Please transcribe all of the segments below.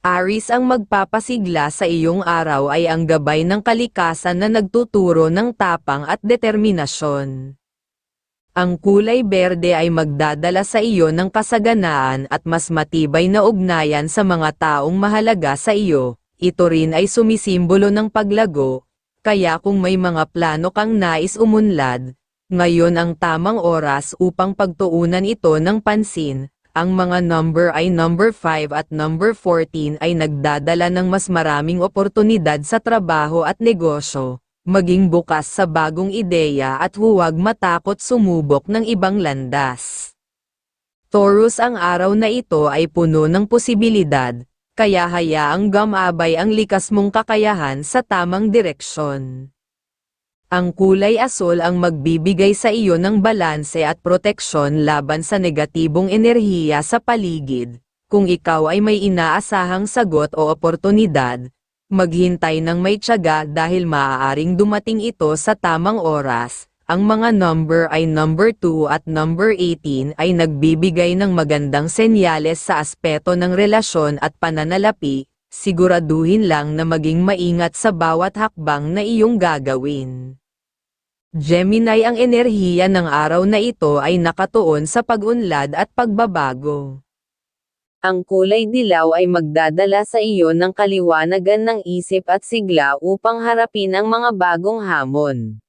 Aris ang magpapasigla sa iyong araw ay ang gabay ng kalikasan na nagtuturo ng tapang at determinasyon. Ang kulay berde ay magdadala sa iyo ng kasaganaan at mas matibay na ugnayan sa mga taong mahalaga sa iyo. Ito rin ay sumisimbolo ng paglago, kaya kung may mga plano kang nais umunlad, ngayon ang tamang oras upang pagtuunan ito ng pansin. Ang mga number ay number 5 at number 14 ay nagdadala ng mas maraming oportunidad sa trabaho at negosyo. Maging bukas sa bagong ideya at huwag matakot sumubok ng ibang landas. Taurus ang araw na ito ay puno ng posibilidad, kaya hayaang gamabay ang likas mong kakayahan sa tamang direksyon. Ang kulay asul ang magbibigay sa iyo ng balanse at proteksyon laban sa negatibong enerhiya sa paligid. Kung ikaw ay may inaasahang sagot o oportunidad, maghintay ng may tiyaga dahil maaaring dumating ito sa tamang oras. Ang mga number ay number 2 at number 18 ay nagbibigay ng magandang senyales sa aspeto ng relasyon at pananalapi, siguraduhin lang na maging maingat sa bawat hakbang na iyong gagawin. Gemini ang enerhiya ng araw na ito ay nakatuon sa pag-unlad at pagbabago. Ang kulay dilaw ay magdadala sa iyo ng kaliwanagan ng isip at sigla upang harapin ang mga bagong hamon.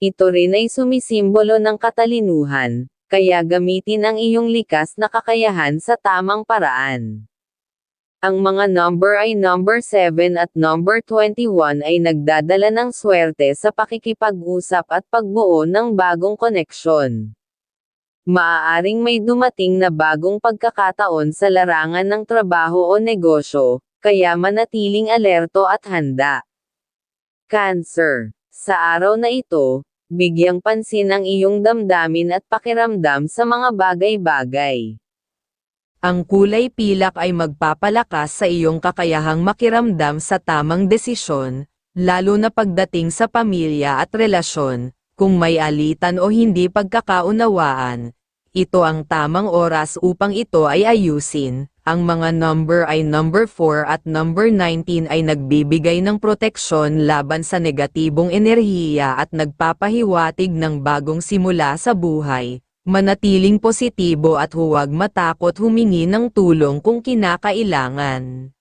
Ito rin ay sumisimbolo ng katalinuhan, kaya gamitin ang iyong likas na kakayahan sa tamang paraan. Ang mga number ay number 7 at number 21 ay nagdadala ng swerte sa pakikipag-usap at pagbuo ng bagong koneksyon. Maaaring may dumating na bagong pagkakataon sa larangan ng trabaho o negosyo, kaya manatiling alerto at handa. Cancer. Sa araw na ito, bigyang pansin ang iyong damdamin at pakiramdam sa mga bagay-bagay. Ang kulay pilak ay magpapalakas sa iyong kakayahang makiramdam sa tamang desisyon, lalo na pagdating sa pamilya at relasyon, kung may alitan o hindi pagkakaunawaan. Ito ang tamang oras upang ito ay ayusin. Ang mga number ay number 4 at number 19 ay nagbibigay ng proteksyon laban sa negatibong enerhiya at nagpapahiwatig ng bagong simula sa buhay. Manatiling positibo at huwag matakot humingi ng tulong kung kinakailangan.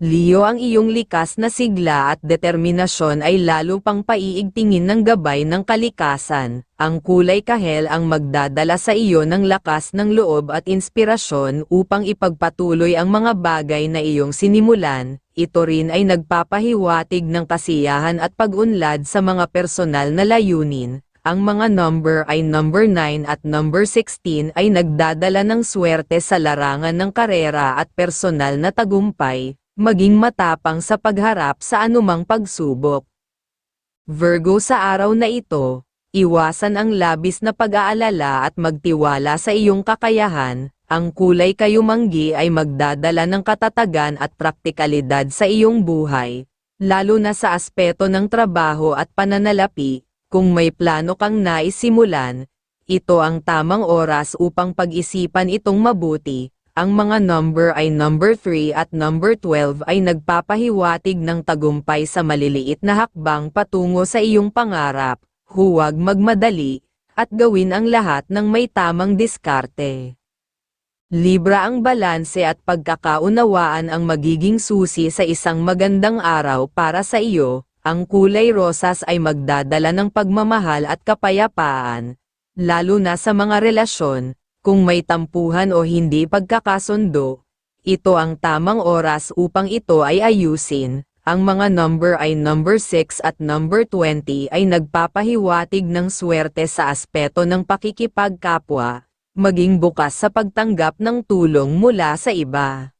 Leo ang iyong likas na sigla at determinasyon ay lalo pang paiigtingin ng gabay ng kalikasan. Ang kulay kahel ang magdadala sa iyo ng lakas ng loob at inspirasyon upang ipagpatuloy ang mga bagay na iyong sinimulan. Ito rin ay nagpapahiwatig ng kasiyahan at pag-unlad sa mga personal na layunin. Ang mga number ay number 9 at number 16 ay nagdadala ng swerte sa larangan ng karera at personal na tagumpay, maging matapang sa pagharap sa anumang pagsubok. Virgo sa araw na ito, iwasan ang labis na pag-aalala at magtiwala sa iyong kakayahan, ang kulay kayumanggi ay magdadala ng katatagan at praktikalidad sa iyong buhay, lalo na sa aspeto ng trabaho at pananalapi, kung may plano kang naisimulan, ito ang tamang oras upang pag-isipan itong mabuti. Ang mga number ay number 3 at number 12 ay nagpapahiwatig ng tagumpay sa maliliit na hakbang patungo sa iyong pangarap. Huwag magmadali, at gawin ang lahat ng may tamang diskarte. Libra ang balanse at pagkakaunawaan ang magiging susi sa isang magandang araw para sa iyo, ang kulay rosas ay magdadala ng pagmamahal at kapayapaan, lalo na sa mga relasyon, kung may tampuhan o hindi pagkakasundo. Ito ang tamang oras upang ito ay ayusin. Ang mga number ay number 6 at number 20 ay nagpapahiwatig ng swerte sa aspeto ng pakikipagkapwa, maging bukas sa pagtanggap ng tulong mula sa iba.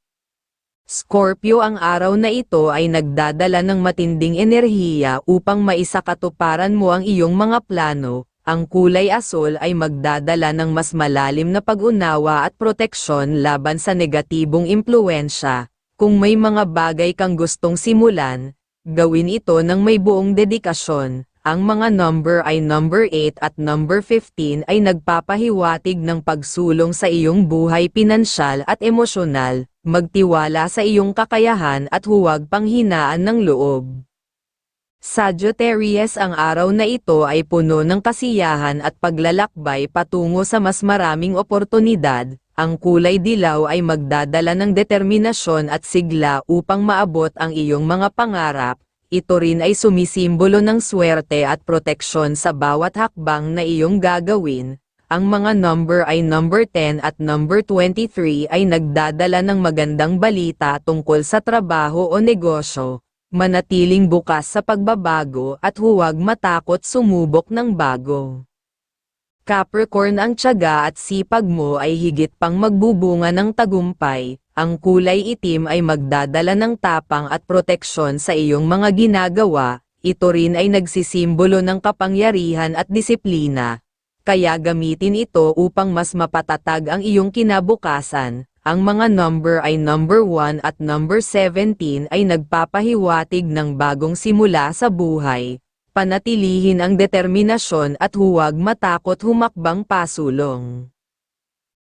Scorpio ang araw na ito ay nagdadala ng matinding enerhiya upang maisakatuparan mo ang iyong mga plano. Ang kulay asul ay magdadala ng mas malalim na pag-unawa at proteksyon laban sa negatibong impluensya. Kung may mga bagay kang gustong simulan, gawin ito ng may buong dedikasyon. Ang mga number ay number 8 at number 15 ay nagpapahiwatig ng pagsulong sa iyong buhay pinansyal at emosyonal, magtiwala sa iyong kakayahan at huwag panghinaan ng loob. Sagittarius ang araw na ito ay puno ng kasiyahan at paglalakbay patungo sa mas maraming oportunidad, ang kulay dilaw ay magdadala ng determinasyon at sigla upang maabot ang iyong mga pangarap, ito rin ay sumisimbolo ng swerte at proteksyon sa bawat hakbang na iyong gagawin. Ang mga number ay number 10 at number 23 ay nagdadala ng magandang balita tungkol sa trabaho o negosyo. Manatiling bukas sa pagbabago at huwag matakot sumubok ng bago. Capricorn ang tiyaga at sipag mo ay higit pang magbubunga ng tagumpay, ang kulay itim ay magdadala ng tapang at proteksyon sa iyong mga ginagawa, ito rin ay nagsisimbolo ng kapangyarihan at disiplina. Kaya gamitin ito upang mas mapatatag ang iyong kinabukasan. Ang mga number ay number 1 at number 17 ay nagpapahiwatig ng bagong simula sa buhay. Panatilihin ang determinasyon at huwag matakot humakbang pasulong.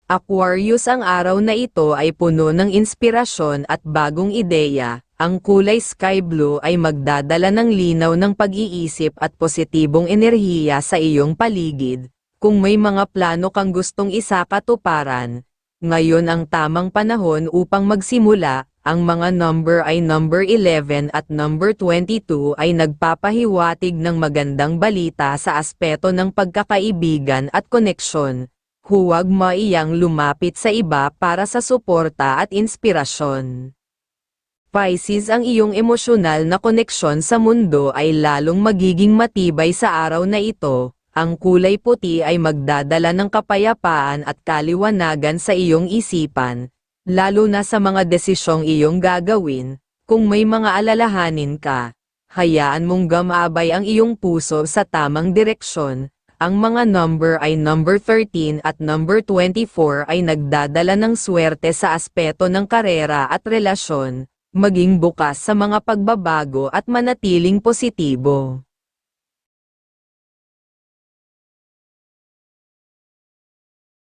Aquarius ang araw na ito ay puno ng inspirasyon at bagong ideya. Ang kulay sky blue ay magdadala ng linaw ng pag-iisip at positibong enerhiya sa iyong paligid. Kung may mga plano kang gustong isakatuparan, ngayon ang tamang panahon upang magsimula. Ang mga number ay number 11 at number 22 ay nagpapahiwatig ng magandang balita sa aspeto ng pagkakaibigan at koneksyon huwag maiyang lumapit sa iba para sa suporta at inspirasyon. Pisces ang iyong emosyonal na koneksyon sa mundo ay lalong magiging matibay sa araw na ito, ang kulay puti ay magdadala ng kapayapaan at kaliwanagan sa iyong isipan, lalo na sa mga desisyong iyong gagawin, kung may mga alalahanin ka. Hayaan mong gamabay ang iyong puso sa tamang direksyon, ang mga number ay number 13 at number 24 ay nagdadala ng swerte sa aspeto ng karera at relasyon, maging bukas sa mga pagbabago at manatiling positibo.